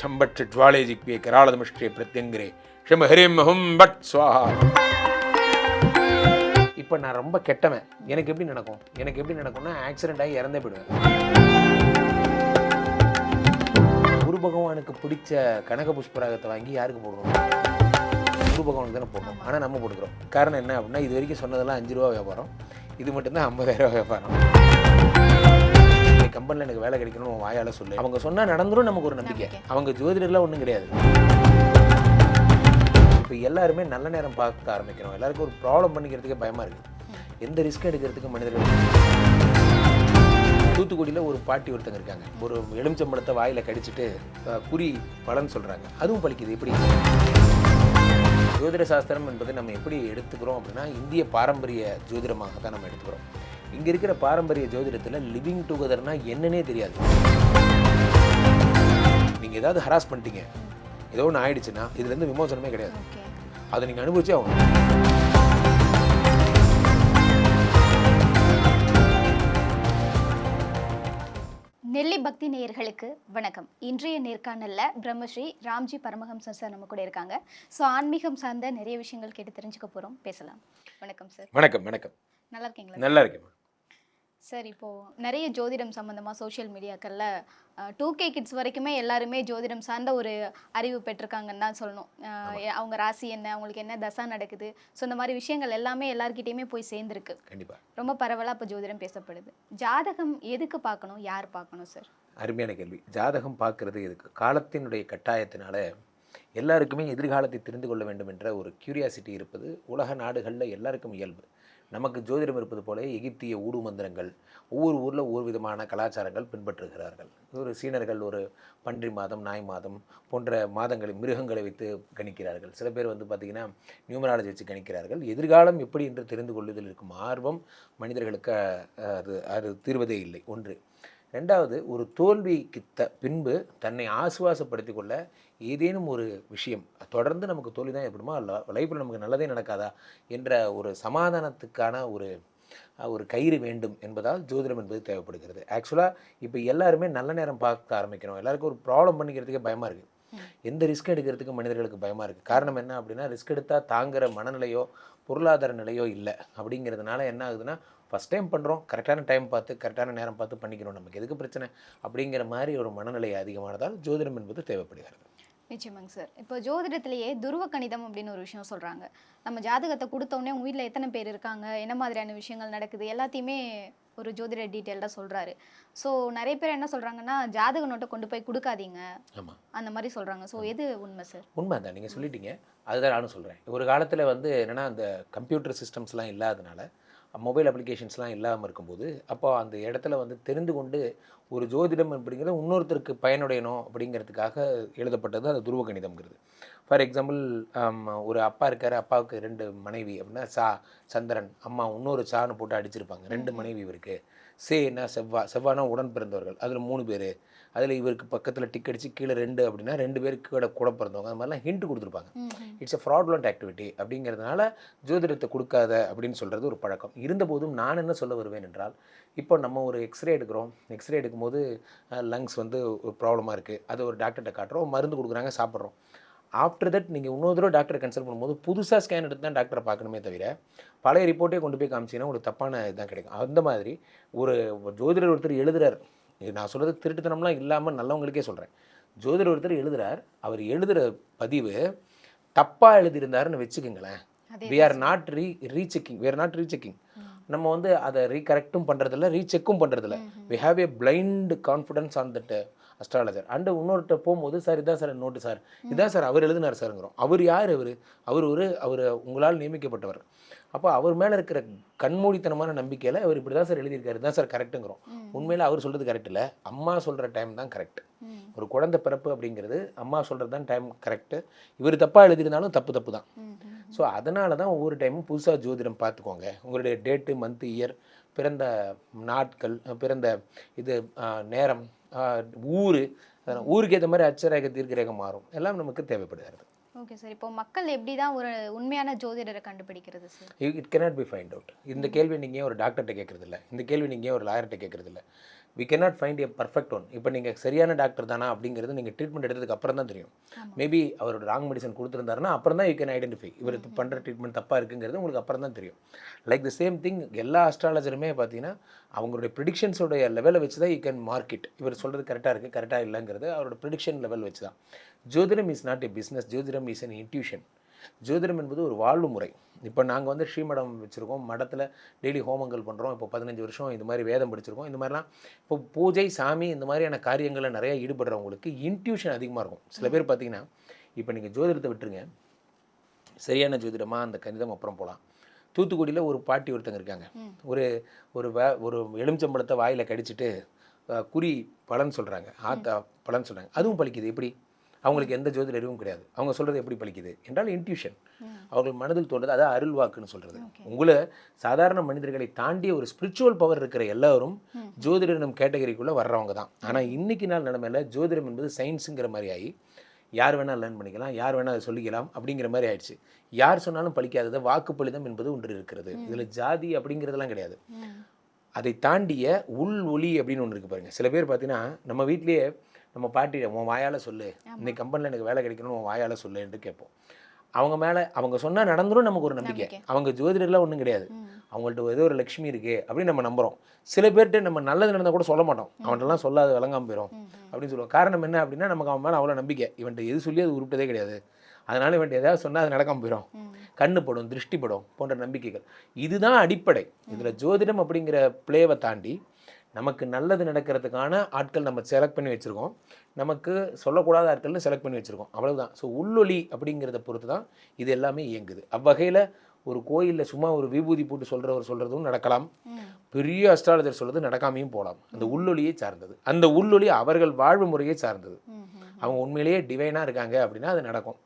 சம்பட் ஜுவாலே ஜிக்வே கராளதமிஷ்டே பிரத்யங்கிரே ஷம ஹரிம் ஹும் but ஸ்வாஹா. இப்போ நான் ரொம்ப கெட்டவன். எனக்கு எப்படி நடக்கும்? எனக்கு எப்படி நடக்கும்னா ஆக்சிடென்ட் ஆகி இறந்தே போயிடுவேன். குரு பகவானுக்கு பிடிச்ச கனக புஷ்பராகத்தை வாங்கி யாருக்கு போடணும்? குரு பகவானுக்கு தானே போடணும். ஆனால் நம்ம போட்டுக்கிறோம். காரணம் என்ன அப்படின்னா இது வரைக்கும் சொன்னதெல்லாம் அஞ்சு ரூபா வியாபாரம். இது மட்டும்தான் ஐம்பதாயிரம் ரூபா வியாபாரம். கம்பெனியில் எனக்கு வேலை கிடைக்கணும் உன் வாயால சொல்லு. அவங்க சொன்னா நடந்துரும் நமக்கு ஒரு நம்பிக்கை. அவங்க ஜோதிடர்லாம் ஒன்றும் கிடையாது. இப்போ எல்லாருமே நல்ல நேரம் பார்க்க ஆரம்பிக்கிறோம். எல்லாருக்கும் ஒரு ப்ராப்ளம் பண்ணிக்கிறதுக்கே பயமா இருக்கு. எந்த ரிஸ்க் எடுக்கிறதுக்கு மனிதர்கள் தூத்துக்குடியில் ஒரு பாட்டி ஒருத்தங்க இருக்காங்க. ஒரு எலுமிச்சம்பழத்தை வாயில கடிச்சிட்டு குறி பலன் சொல்றாங்க. அதுவும் பலிக்குது எப்படி? ஜோதிட சாஸ்திரம் என்பதை நம்ம எப்படி எடுத்துக்கிறோம் அப்படின்னா இந்திய பாரம்பரிய ஜோதிடமாக தான் நம்ம எடுத்துக்கிறோம். இங்க இருக்கிற பாரம்பரிய ஜோதிடத்துல லிவிங் டுகெதர்னா என்னன்னே தெரியாது. நீங்க ஏதாவது ஹராஸ் பண்ணிட்டீங்க. ஏதோ ஒன்று ஆயிடுச்சுன்னா இதுல இருந்து விமோசனமே கிடையாது. ஓகே. அதை நீங்க அனுபவிச்சே ஆகணும். நெல்லி பக்தி நேயர்களுக்கு வணக்கம். இன்றைய நேர்காணல்ல பிரம்மஸ்ரீ ராம்ஜி பரமஹம்சர் சார் நம்ம கூட இருக்காங்க. ஸோ ஆன்மீகம் சார்ந்த நிறைய விஷயங்கள் கேட்டு தெரிஞ்சுக்க போறோம். பேசலாம். வணக்கம் சார். வணக்கம் வணக்கம். நல்லா இருக்கீங்களா? நல்லா இருக்கேன் சார் இப்போ நிறைய ஜோதிடம் சம்பந்தமா சோஷியல் மீடியாக்கள்ல டூ கே கிட்ஸ் வரைக்குமே எல்லாருமே ஜோதிடம் சார்ந்த ஒரு அறிவு பெற்றிருக்காங்கன்னு தான் சொல்லணும். அவங்க ராசி என்ன அவங்களுக்கு என்ன தசா நடக்குது. ஸோ இந்த மாதிரி விஷயங்கள் எல்லாமே எல்லார்கிட்டயுமே போய் சேர்ந்துருக்கு. கண்டிப்பா. ரொம்ப பரவலாக இப்போ ஜோதிடம் பேசப்படுது. ஜாதகம் எதுக்கு பார்க்கணும் யார் பார்க்கணும் சார்? அருமையான கேள்வி. ஜாதகம் பார்க்கறது எதுக்கு? காலத்தினுடைய கட்டாயத்தினால எல்லாருக்குமே எதிர்காலத்தை தெரிந்து கொள்ள வேண்டும் என்ற ஒரு கியூரியாசிட்டி இருப்பது உலக நாடுகளில் எல்லாருக்கும் இயல்பு. நமக்கு ஜோதிடம் இருப்பது போல எகிப்திய ஊடு மந்திரங்கள் ஒவ்வொரு ஊரில் ஒவ்வொரு விதமான கலாச்சாரங்கள் பின்பற்றுகிறார்கள். ஒரு சீனர்கள் ஒரு பன்றி மாதம் நாய் மாதம் போன்ற மாதங்களை மிருகங்களை வைத்து கணிக்கிறார்கள். சில பேர் வந்து பார்த்திங்கன்னா நியூமராலஜி வச்சு கணிக்கிறார்கள். எதிர்காலம் எப்படி என்று தெரிந்து கொள்வதில் இருக்கும் ஆர்வம் மனிதர்களுக்கு அது அது தீர்வதே இல்லை. ஒன்று. ரெண்டாவது ஒரு தோல்விக்கு த பின்பு தன்னை ஆசுவாசப்படுத்திக் கொள்ள ஏதேனும் ஒரு விஷயம் தொடர்ந்து நமக்கு தோல்வி தான் ஏற்படுமா? லைஃப்பில் நமக்கு நல்லதே நடக்காதா? என்ற ஒரு சமாதானத்துக்கான ஒரு ஒரு கயிறு வேண்டும் என்பதால் ஜோதிடம் என்பது தேவைப்படுகிறது. ஆக்சுவலாக இப்போ எல்லாருமே நல்ல நேரம் பார்க்க ஆரம்பிக்கிறோம். எல்லாருக்கும் ஒரு ப்ராப்ளம் பண்ணிக்கிறதுக்கே பயமாக இருக்குது எந்த ரிஸ்க் எடுக்கிறதுக்கு மனிதர்களுக்கு பயமாக இருக்குது காரணம் என்ன அப்படின்னா ரிஸ்க் எடுத்தால் தாங்குற மனநிலையோ பொருளாதார நிலையோ இல்லை. அப்படிங்கிறதுனால என்ன ஆகுதுன்னா ஃபஸ்ட் டைம் பண்ணுறோம் கரெக்டான டைம் பார்த்து கரெக்டான நேரம் பார்த்து பண்ணிக்கிறோம். நமக்கு எதுக்கு பிரச்சனை? அப்படிங்கிற மாதிரி ஒரு மனநிலை அதிகமானதால் ஜோதிடம் என்பது தேவைப்படுகிறது. நிச்சயமாங்க சார். இப்போ ஜோதிடத்திலேயே துருவ கணிதம் அப்படின்னு ஒரு விஷயம் சொல்றாங்க. நம்ம ஜாதகத்தை கொடுத்த உடனே உங்க வீட்டில் எத்தனை பேர் இருக்காங்க? என்ன மாதிரியான விஷயங்கள் நடக்குது? எல்லாத்தையுமே ஒரு ஜோதிட டீட்டெயில்டாக சொல்றாரு. ஸோ நிறைய பேர் என்ன சொல்றாங்கன்னா ஜாதக நோட்டை கொண்டு போய் கொடுக்காதீங்க. அந்த மாதிரி சொல்றாங்க. ஸோ எது உண்மை சார்? உண்மை தான் நீங்கள் சொல்லிட்டீங்க. அதுதான் நானும் சொல்கிறேன் ஒரு காலத்தில் வந்து என்னென்னா அந்த கம்ப்யூட்டர் சிஸ்டம்ஸ்லாம் இல்லாதனால மொபைல் அப்ளிகேஷன்ஸ்லாம் இல்லாமல் இருக்கும்போது அப்போ அந்த இடத்துல வந்து தெரிந்து கொண்டு ஒரு ஜோதிடம் அப்படிங்கிறது இன்னொருத்தருக்கு பயனுடையணும் அப்படிங்கிறதுக்காக எழுதப்பட்டது அந்த துருவ கணிதம்ங்கிறது ஃபார் எக்ஸாம்பிள் ஒரு அப்பா இருக்கார் அப்பாவுக்கு ரெண்டு மனைவி அப்படின்னா சா சந்திரன் அம்மா இன்னொரு சான்னு போட்டு அடிச்சிருப்பாங்க. ரெண்டு மனைவி இவருக்கு. சேனா செவ்வா செவ்வானா உடன் பிறந்தவர்கள். அதில் மூணு பேர். அதில் இவருக்கு பக்கத்தில் டிக் அடிச்சு கீழே ரெண்டு அப்படின்னா ரெண்டு பேருக்கு கூட கூட பிறந்தவங்க. அது மாதிரிலாம் ஹிண்ட் கொடுத்துருப்பாங்க. இட்ஸ் a fraudulent ஆக்டிவிட்டி அப்படிங்கிறதுனால ஜோதிடத்தை கொடுக்காத அப்படின்னு சொல்கிறது ஒரு பழக்கம். இருந்தபோதும் நான் என்ன சொல்ல வருவேன் என்றால் இப்போ நம்ம ஒரு எக்ஸ்ரே எடுக்கிறோம். எக்ஸ்ரே எடுக்கும்போது லங்ஸ் வந்து ஒரு ப்ராப்ளமாக இருக்குது அதை ஒரு டாக்டர்கிட்ட காட்டுறோம். மருந்து கொடுக்குறாங்க சாப்பிட்றோம். ஆஃப்டர் தட் நீங்கள் இன்னொரு தடவை டாக்டரை கன்சல்ட் பண்ணும்போது புதுசாக ஸ்கேன் எடுத்து தான் டாக்டரை பார்க்கணுமே தவிர பழைய ரிப்போர்ட்டே கொண்டு போய் காமிச்சிங்கன்னா ஒரு தப்பான இதுதான் கிடைக்கும். அந்த மாதிரி ஒரு ஜோதிடர் ஒருத்தர் எழுதுறார். இது நான் சொல்கிறது திருட்டுத்தனம்லாம் இல்லாமல் நல்லவங்களுக்கே சொல்கிறேன் ஜோதிடர் ஒருத்தர் எழுதுறார். அவர் எழுதுகிற பதிவு தப்பாக எழுதியிருந்தாருன்னு வச்சுக்கோங்களேன். We are not re rechecking we are not rechecking நம்ம வந்து அதை ரீகரெக்டும் பண்ணுறதில்ல ரீசெக்கும் பண்ணுறதில்ல we have a blind confidence on that astrologer and இன்னொருத்த போகும்போது சார் இதான் சார் நோட்டு சார். இதான் சார் அவர் எழுதினார் சாருங்கிறோம். அவர் யார் அவர் அவர் ஒரு அவர் உங்களால் நியமிக்கப்பட்டவர். அப்போ அவர் மேலே இருக்கிற கண்மூடித்தனமான நம்பிக்கையில் அவர் இப்படி தான் சார் எழுதியிருக்காரு. தான் சார் கரெக்ட்டுங்கிறோம் உண்மையில் அவர் சொல்கிறது கரெக்ட் இல்லை. அம்மா சொல்கிற டைம் தான் கரெக்ட் ஒரு குழந்தை பிறப்பு அப்படிங்கிறது அம்மா சொல்கிறது தான் டைம் கரெக்டு இவர் தப்பாக எழுதியிருந்தாலும் தப்பு தப்பு தான். ஸோ அதனால தான் ஒவ்வொரு டைமும் புதுசாக ஜோதிடம் பார்த்துக்கோங்க. உங்களுடைய டேட்டு மந்த் இயர் பிறந்த நாட்கள் பிறந்த இது நேரம் ஊர் ஊருக்கு ஏற்ற மாதிரி அச்சரேகை தீர்க்கரேகை மாறும். எல்லாம் நமக்கு தேவைப்படுகிறது. ஓகே சார் இப்போ மக்கள் எப்படி தான் ஒரு உண்மையான ஜோதிடரை கண்டுபிடிக்கிறது sir it cannot be find out இந்த கேள்வி நீங்கள் ஒரு டாக்டர்கிட்ட கேட்குறது இல்ல இந்த கேள்வி நீங்கள் ஒரு லாயர்கிட்ட கேட்குறது இல்ல we cannot find a perfect one இப்போ நீங்கள் சரியான டாக்டர் தானா அப்படிங்கிறது நீங்கள் ட்ரீட்மெண்ட் எடுத்ததுக்கு அப்புறம் தான் தெரியும். மேபி அவரோட ராங் மெடிசன் கொடுத்துருந்தாருன்னா அப்புறம் தான் யூ கேன் ஐடென்டிஃபை இவர் பண்ணுற ட்ரீட்மெண்ட் தப்பாக இருக்குங்கிறது உங்களுக்கு அப்புறம் தான் தெரியும். லைக் த சேம் திங் எல்லா அஸ்ட்ராலஜருமே பார்த்தீங்கன்னா அவங்களுடைய ப்ரிடிக்ஷன்ஸோடைய லெவலை வச்சு தான் யூ கேன் மார்க்கெட் இவர் சொல்கிறது கரெக்டாக இருக்குது கரெக்டாக இல்லைங்கிறது அவரோட ப்ரிடிக்ஷன் லெவல் வச்சு தான் ஜோதிடம் இஸ் நாட் a பிஸ்னஸ் ஜோதிடம் இஸ் an intuition. ஜோதிடம் என்பது ஒரு வாழ்வு முறை இப்போ நாங்கள் வந்து ஸ்ரீமடம் வச்சுருக்கோம் மடத்தில் டெய்லி ஹோமங்கள் பண்ணுறோம் இப்போ பதினஞ்சு வருஷம் இந்த மாதிரி வேதம் படிச்சிருக்கோம். இந்த மாதிரிலாம் இப்போ பூஜை சாமி இந்த மாதிரியான காரியங்களில் நிறைய ஈடுபடுறவங்களுக்கு இன்ட்யூஷன் அதிகமாக இருக்கும். சில பேர் பார்த்தீங்கன்னா இப்போ நீங்கள் ஜோதிடத்தை விட்டுருங்க. சரியான ஜோதிடமாக அந்த கணிதம் அப்புறம் போகலாம் தூத்துக்குடியில் ஒரு பாட்டி ஒருத்தங்க இருக்காங்க. ஒரு ஒரு வே ஒரு எலுமிச்சம்பழத்தை வாயில் கடிச்சிட்டு குறி பலன் சொல்கிறாங்க ஆத்தா பலன் சொல்கிறாங்க அதுவும் பலிக்குது எப்படி? அவங்களுக்கு எந்த ஜோதிட அறிவும் கிடையாது. அவங்க சொல்கிறது எப்படி பலிக்குது? என்றால் இன்ட்யூஷன். அவர்கள் மனதில் தோன்றது அதான் அருள் வாக்குன்னு சொல்கிறது. உங்களை சாதாரண மனிதர்களை தாண்டிய ஒரு ஸ்பிரிச்சுவல் பவர் இருக்கிற எல்லாரும் ம். ஜோதிடம் கேட்டகரிக்குள்ளே வர்றவங்க தான். ஆனால் இன்னைக்கு நாள் நிலைமையில ஜோதிடம் என்பது சயின்ஸுங்கிற மாதிரி ஆகி யார் வேணால் லேர்ன் பண்ணிக்கலாம் யார் வேணால் அதை சொல்லிக்கலாம் அப்படிங்கிற மாதிரி ஆயிடுச்சு. யார் சொன்னாலும் பலிக்காதது வாக்குப்பளிதம் என்பது ஒன்று இருக்கிறது. இதில் ஜாதி அப்படிங்கிறதெல்லாம் கிடையாது. ம். அதை தாண்டிய உள் ஒளி அப்படின்னு ஒன்று இருக்கு பாருங்க. சில பேர் பார்த்தீங்கன்னா நம்ம வீட்லயே நம்ம பாட்டி உன் வாயால சொல்லு. இன்னைக்கு கம்பெனியில் எனக்கு வேலை கிடைக்கணும் உன் வாயால சொல்லு என்று கேட்போம். அவங்க மேலே அவங்க சொன்னா நடந்துரும் நமக்கு ஒரு நம்பிக்கை. அவங்க ஜோதிடர்லாம் ஒன்றும் கிடையாது. அவங்கள்ட்ட ஏதோ ஒரு லட்சுமி இருக்கு அப்படின்னு நம்ம நம்புறோம். சில பேர்கிட்ட நம்ம நல்லது நடந்தால் கூட சொல்ல மாட்டோம். அவன்கிட்டலாம் சொல்லாத விளங்காம போயிடும். அப்படின்னு சொல்லுவோம். காரணம் என்ன அப்படின்னா நமக்கு அவன் மேலே அவ்வளோ நம்பிக்கை. இவன்ட்ட எது சொல்லி அது உருப்பிட்டதே கிடையாது. அதனால இவன்ட்ட ஏதாவது சொன்னால் அது நடக்காம போயிடும் ம். கண்ணு படும் திருஷ்டி படும் போன்ற நம்பிக்கைகள். இதுதான் அடிப்படை. இதில் ஜோதிடம் அப்படிங்கிற பிளேவை தாண்டி நமக்கு நல்லது நடக்கிறதுக்கான ஆட்கள் நம்ம செலக்ட் பண்ணி வச்சுருக்கோம். நமக்கு சொல்லக்கூடாத ஆட்கள்னு செலக்ட் பண்ணி வச்சுருக்கோம். அவ்வளவுதான். ஸோ உள்ளொலி அப்படிங்கிறத பொறுத்து தான் இது எல்லாமே இயங்குது. அவ்வகையில் ஒரு கோயிலில் சும்மா ஒரு விபூதி போட்டு சொல்கிறவர் சொல்கிறதும் நடக்கலாம். பெரிய அஸ்ட்ராலஜர் சொல்றது நடக்காமையும் போகலாம் அந்த உள்ளொலியை சார்ந்தது. அந்த உள்ளொலி அவர்கள் வாழ்வு முறையை சார்ந்தது. அவங்க உண்மையிலேயே டிவைனாக இருக்காங்க அப்படின்னா அது நடக்கும்.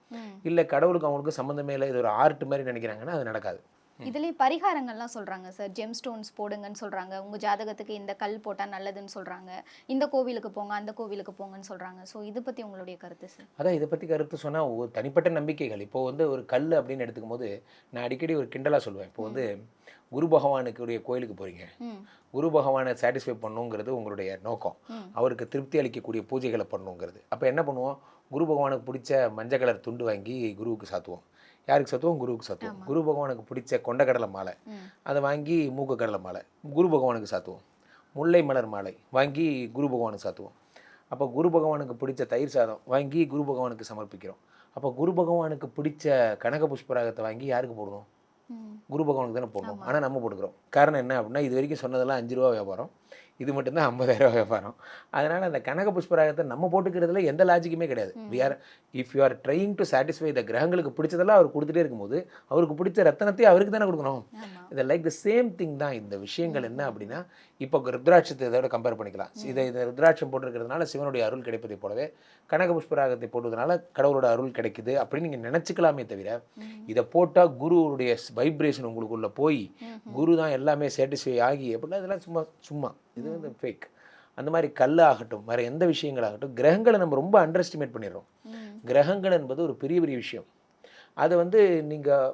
இல்லை கடவுளுக்கு அவங்களுக்கு சம்மந்தமே இல்லை. இது ஒரு ஆர்ட் மாதிரி நினைக்கிறாங்கன்னா அது நடக்காது. இதுலயே பரிகாரங்கள்லாம் சொல்றாங்க சார் ஜெம் ஸ்டோன்ஸ் போடுங்கன்னு சொல்றாங்க. உங்க ஜாதகத்துக்கு இந்த கல் போட்டா நல்லதுன்னு சொல்றாங்க. இந்த கோவிலுக்கு போங்க அந்த கோவிலுக்கு போங்கன்னு சொல்றாங்க. ஸோ இது பத்தி உங்களுடைய கருத்து சார் அதான் இதை பற்றி கருத்து சொன்னால் ஒரு தனிப்பட்ட நம்பிக்கைகள். இப்போ வந்து ஒரு கல் அப்படின்னு எடுத்துக்கும் போது நான் அடிக்கடி ஒரு கிண்டலாக சொல்லுவேன். இப்போ வந்து குரு பகவானுக்குரிய கோயிலுக்கு போகிறீங்க குரு பகவானை சாட்டிஸ்ஃபை பண்ணுங்கிறது உங்களுடைய நோக்கம். அவருக்கு திருப்தி அளிக்கக்கூடிய பூஜைகளை பண்ணுங்கிறது. அப்போ என்ன பண்ணுவோம்? குரு பகவானுக்கு பிடிச்ச மஞ்சள் கலர் துண்டு வாங்கி குருவுக்கு சாத்துவோம். யாருக்கு சாத்துவோம்? குருவுக்கு சாத்துவோம். குரு பகவானுக்கு பிடிச்ச கொண்டக்கடலை மாலை. அதை வாங்கி மூக்கு கடலை மாலை. குரு பகவானுக்கு சாத்துவோம். முல்லை மலர் மாலை வாங்கி குரு பகவானுக்கு சாத்துவோம். அப்போ குரு பகவானுக்கு பிடிச்ச தயிர் சாதம் வாங்கி குரு பகவானுக்கு சமர்ப்பிக்கிறோம். அப்போ குரு பகவானுக்கு பிடிச்ச கனக புஷ்பராகத்தை வாங்கி யாருக்கு போடுவோம் ம். குரு பகவானுக்கு தானே போடணும். ஆனால் நம்ம போட்டுக்கிறோம். காரணம் என்ன அப்படின்னா இது வரைக்கும் சொன்னதெல்லாம் அஞ்சு ரூபா வியாபாரம். இது மட்டும்தான் ஐம்பதாயிரம் வியாபாரம். அதனால் அந்த கனக புஷ்பராகத்தை நம்ம போட்டுக்கிறதுல எந்த லாஜிக்குமே கிடையாது. We are if you are trying to satisfy the கிரகங்களுக்கு பிடிச்சதெல்லாம் அவர் கொடுத்துட்டே இருக்கும்போது அவருக்கு பிடிச்ச ரத்தனத்தை அவருக்கு தானே கொடுக்கணும். இது லைக் த சேம் திங் தான் இந்த விஷயங்கள் என்ன அப்படின்னா இப்போ ருத்ராட்சத்தை இதோட கம்பேர் பண்ணிக்கலாம். இதை இதை ருத்ராட்சம் போட்டிருக்கிறதுனால சிவனுடைய அருள் கிடைப்பதை போலவே கனக புஷ்பராகத்தை போட்டதுனால கடவுளோட அருள் கிடைக்குது அப்படின்னு நீங்கள் நினச்சிக்கலாமே தவிர. இதை போட்டால் குருவுடைய வைப்ரேஷன் உங்களுக்குள்ள போய். குரு தான் எல்லாமே சாட்டிஸ்ஃபை ஆகி அப்படின்னா இதெல்லாம் சும்மா சும்மா. இது வந்து ஃபேக் அந்த மாதிரி கல் ஆகட்டும் வேறு எந்த விஷயங்களாகட்டும் கிரகங்களை நம்ம ரொம்ப அண்டர் எஸ்டிமேட் பண்ணிடுறோம் கிரகங்கள் என்பது ஒரு பெரிய பெரிய விஷயம். அதை வந்து நீங்கள்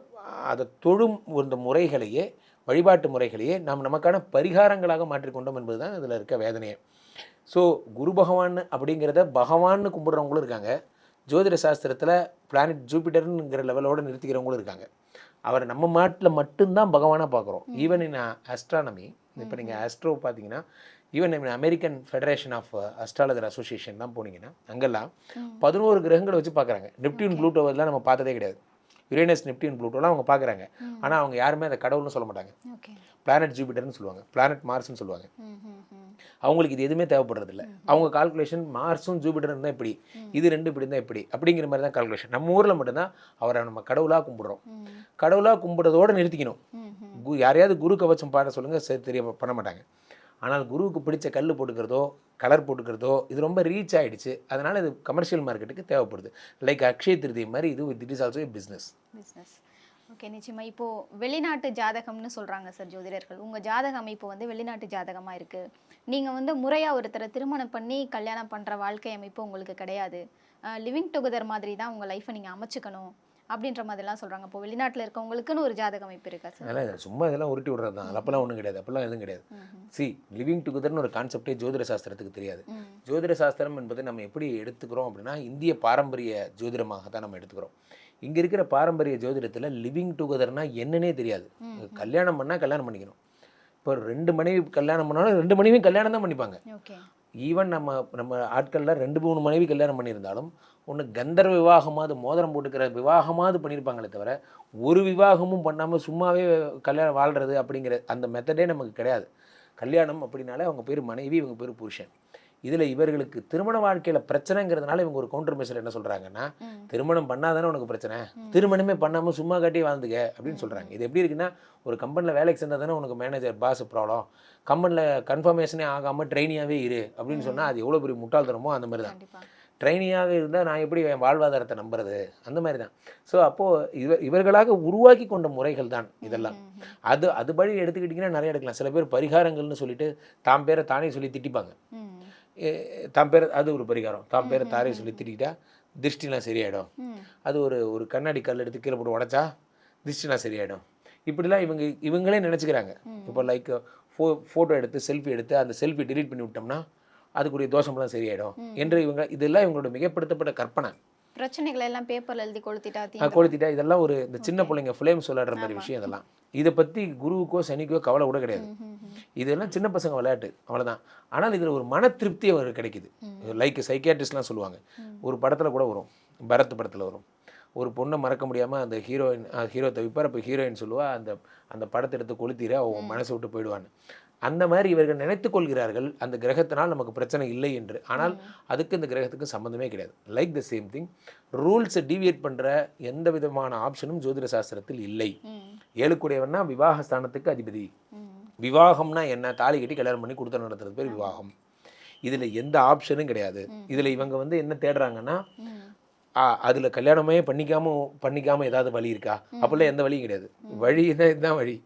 அதை தொழும் இந்த முறைகளையே வழிபாட்டு முறைகளையே நாம் நமக்கான பரிகாரங்களாக மாற்றிக்கொண்டோம் என்பதுதான் இதில் இருக்க வேதனையே. ஸோ குரு பகவான் அப்படிங்கிறத பகவான்னு கும்பிடுறவங்களும் இருக்காங்க. ஜோதிட சாஸ்திரத்தில் பிளானட் ஜூபிட்டர்னுங்கிற லெவலோடு நிறுத்திக்கிறவங்களும் இருக்காங்க. அவரை நம்ம மாட்டில் மட்டும்தான் பகவானாக பார்க்குறோம் ஈவன் இன் அஸ்ட்ரானமி இப்போ நீங்கள் ஆஸ்ட்ரோ பார்த்தீங்கன்னா even in American federation of astrologer association தான் போனீங்கன்னா அங்கெல்லாம். பதினோரு கிரகங்களை வச்சு பார்க்குறாங்க நெப்டியூன் ப்ளூட்டோ இதெல்லாம் நம்ம பார்த்ததே கிடையாது. யுரேனஸ் நெப்டியூன் ப்ளூட்டோலாம் அவங்க பார்க்குறாங்க. ஆனால் அவங்க யாருமே அதை கடவுள்னு சொல்ல மாட்டாங்க. பிளானட் ஜூபிட்டர்னு சொல்லுவாங்க. பிளானட் மார்ஸ்னு சொல்லுவாங்க. அவங்களுக்கு இது எதுவுமே தேவைப்படுறது இல்ல அவங்க கால்குலேஷன் மார்ஸும் ஜூபிட்டரும் இருந்தால் இப்படி இது ரெண்டு இப்படி இருந்தால் இப்படி அப்படிங்கிற மாதிரி தான் கால்குலேஷன் நம்ம ஊரில் மட்டும்தான் அவரை நம்ம கடவுளாக கும்பிடுறோம். கடவுளாக கும்பிடுறதோட நிறுத்திக்கணும். யாரையாவது குரு கவச்சம் பாட சொல்லுங்க சரி தெரிய பண்ண மாட்டாங்க. ஆனால் குருவுக்கு பிடிச்ச கல் போட்டுக்கிறதோ கலர் போட்டுக்கிறதோ இது ரொம்ப ரீச் ஆகிடுச்சு அதனால் இது கமர்ஷியல் மார்க்கெட்டுக்கு தேவைப்படுது. லைக் அக்ஷய திருதி மாதிரி இது it is also business business okay நிச்சயமா. இப்போது வெளிநாட்டு ஜாதகம்னு சொல்கிறாங்க சார் ஜோதிடர்கள். உங்கள் ஜாதக அமைப்பு வந்து வெளிநாட்டு ஜாதகமாக இருக்குது நீங்கள் வந்து முறையாக ஒருத்தரை திருமணம் பண்ணி கல்யாணம் பண்ணுற வாழ்க்கை அமைப்பு உங்களுக்கு கிடையாது. லிவிங் டுகெதர் மாதிரி தான் உங்கள் லைஃப்பை நீங்கள் அமைச்சுக்கணும். அப்படின்ற மாதிரிலாம் சொல்றாங்க. இப்போ வெளிநாட்டுல இருக்கவங்களுக்குன்னு ஒரு ஜாதக அமைப்பு இருக்கா சார்? அதெல்லாம் சும்மா இதெல்லாம் உருட்டி விடுறது தான். அப்போல்லாம் ஒன்றும் கிடையாது. அப்போல்லாம் எதுவும் கிடையாது. சி லிவிங் டுகெதர்னு ஒரு கான்செப்டே ஜோதிட சாஸ்திரத்துக்கு தெரியாது. ஜோதிட சாஸ்திரம் என்பதை நம்ம எப்படி எடுத்துக்கிறோம் அப்படின்னா இந்திய பாரம்பரிய ஜோதிடமாக தான் நம்ம எடுத்துக்கிறோம். இங்கே இருக்கிற பாரம்பரிய ஜோதிடத்தில் லிவிங் டுகெதர்னா என்னன்னே தெரியாது. கல்யாணம் பண்ணால் கல்யாணம் பண்ணிக்கணும். இப்போ ரெண்டு மனைவி கல்யாணம் பண்ணாலும் ரெண்டு மனைவியும் கல்யாணம் தான் பண்ணிப்பாங்க. ஈவன் நம்ம நம்ம ஆட்களில் ரெண்டு மூணு மனைவி கல்யாணம் பண்ணியிருந்தாலும் ஒன்று கந்தர்வ விவாகமாவது மோதிரம் போட்டுக்கிற விவாகமாவது பண்ணியிருப்பாங்களே தவிர ஒரு விவாகமும் பண்ணாமல் சும்மாவே கல்யாணம் வாழ்கிறது அப்படிங்கிற அந்த மெத்தடே நமக்கு கிடையாது. கல்யாணம் அப்படின்னாலே அவங்க பேர் மனைவி இவங்க பேர் புருஷன். இதில் இவர்களுக்கு திருமண வாழ்க்கையில் பிரச்சனைங்கிறதுனால இவங்க ஒரு கவுண்டர் மெசர் என்ன சொல்கிறாங்கன்னா. திருமணம் பண்ணாதானே உனக்கு பிரச்சனை? திருமணமே பண்ணாமல் சும்மா காட்டி வாழ்ந்துக்க அப்படின்னு சொல்கிறாங்க இது எப்படி இருக்குன்னா ஒரு கம்பெனியில் வேலைக்கு சேர்ந்தா தானே உனக்கு மேனேஜர் பாஸ் ப்ராப்ளம் கம்பெனியில் கன்ஃபர்மேஷனே ஆகாமல் ட்ரெயினியாகவே இரு அப்படின்னு சொன்னால் அது எவ்வளோ பெரிய முட்டாள்தனமோ அந்த மாதிரி தான் ட்ரைனியாக இருந்தால் நான் எப்படி என் வாழ்வாதாரத்தை நம்புறது? அந்த மாதிரி தான் ஸோ அப்போது இவ இவர்களாக உருவாக்கி கொண்ட முறைகள் தான் இதெல்லாம். அது அதுபடி எடுத்துக்கிட்டிங்கன்னா நிறைய எடுக்கலாம். சில பேர் பரிகாரங்கள்னு சொல்லிட்டு தாம் பேரை தானே சொல்லி திட்டிப்பாங்க. தாம் பேர் அது ஒரு பரிகாரம். தாம் பேரை தாரே சொல்லி திட்டிக்கிட்டா திருஷ்டிலாம் சரியாயிடும். அது ஒரு ஒரு கண்ணாடி கல் எடுத்து கீழே போட்டு உடச்சா திருஷ்டிலாம் சரியாயிடும். இப்படிலாம் இவங்க இவங்களே நினச்சிக்கிறாங்க. இப்போ லைக் ஃபோ ஃபோட்டோ எடுத்து செல்ஃபி எடுத்து அந்த செல்ஃபி delete பண்ணி விட்டோம்னா அதுக்குரிய தோஷமெல்லாம் சரியாயிடும். என்று இவங்க இதெல்லாம் இவங்களோட மிகப்படுத்தப்பட்ட கற்பனை. பிரச்சனைகளை எல்லாம் பேப்பர்ல எழுதி கொளுத்திட்டா கொளுத்திட்டா இதெல்லாம் ஒரு இந்த சின்ன பிள்ளைங்க ஃப்ளேம் சொல்லுற மாதிரி விஷயம் இதெல்லாம். இதை பற்றி குருவுக்கோ சனிக்கோ கவலை கூட கிடையாது. இதெல்லாம் சின்ன பசங்க விளையாட்டு. அவ்வளவுதான். ஆனால் இதில் ஒரு மன திருப்தி அவருக்கு கிடைக்குது. லைக் சைக்கியாட்ரிஸ்ட்லாம் சொல்லுவாங்க. ஒரு படத்தில் கூட வரும். பரத் படத்தில் வரும். ஒரு பொண்ணை மறக்க முடியாமல் அந்த ஹீரோயின் ஹீரோ தவிப்பார். அப்போ ஹீரோயின் சொல்லுவா அந்த அந்த படத்தை எடுத்து கொளுத்திட அவங்க மனசை விட்டு போயிடுவான்னு. அந்த மாதிரி இவர்கள் நினைத்து கொள்கிறார்கள் அந்த கிரகத்தினால் நமக்கு பிரச்சனை இல்லை என்று. ஆனால் அதுக்கு இந்த கிரகத்துக்கு சம்மந்தமே கிடையாது. லைக் த சேம் திங் ரூல்ஸை டீவியேட் பண்ணுற எந்த விதமான ஆப்ஷனும் ஜோதிட சாஸ்திரத்தில் இல்லை. ஏழுக்குடையவன்னா ஏழுக்குடையவன்னா விவாகஸ்தானத்துக்கு அதிபதி. விவாகம்னா என்ன? தாலி கட்டி கல்யாணம் பண்ணி கொடுத்து நடத்துறது பேர் விவாகம். இதில் எந்த ஆப்ஷனும் கிடையாது. இதில் இவங்க வந்து என்ன தேடுறாங்கன்னா அதில் கல்யாணமே பண்ணிக்காம பண்ணிக்காம ஏதாவது வழி இருக்கா? அப்படிலாம் எந்த வழியும் கிடையாது. வழின்னா இதுதான் வழி.